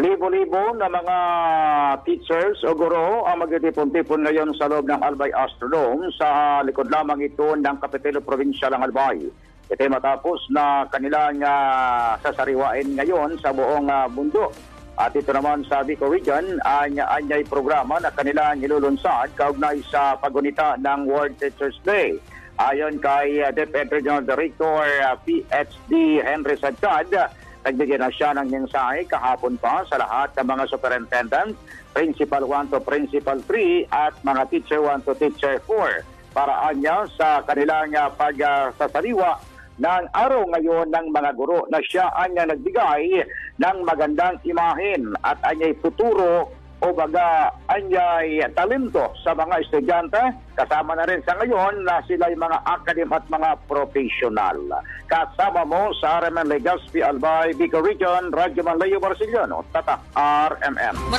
Libo-libo na mga teachers o guro ang magtitipon-tipon ngayon sa loob ng Albay Astrodome sa likod lamang ito ng Kapitelo Provincial ng Albay. Ito matapos na kanilang ah, sasariwain ngayon sa buong ah, mundo. At ito naman sa Vico Region, anya-anyay programa na kanilang nilulunsad kaugnay sa pagunita ng World Teachers Day. Ayon kay uh, DepEd Regional Director ah, PhD Henry Sadcad, nagbigay na siya ng mensahe kahapon pa sa lahat ng mga superintendent, principal 1 to principal 3 at mga teacher 1 to teacher 4 para anya sa kanilang pagsasaliwa ng araw ngayon ng mga guro na siya anya nagbigay ng magandang imahen at anyay futuro o baga anyay talento sa mga estudyante kasama na rin sa ngayon na sila yung mga academic at mga professional. Kasama mo sa RMN Legazpi Albay, Bico Region, Radyo Manlayo Barciliano, Tata RMN.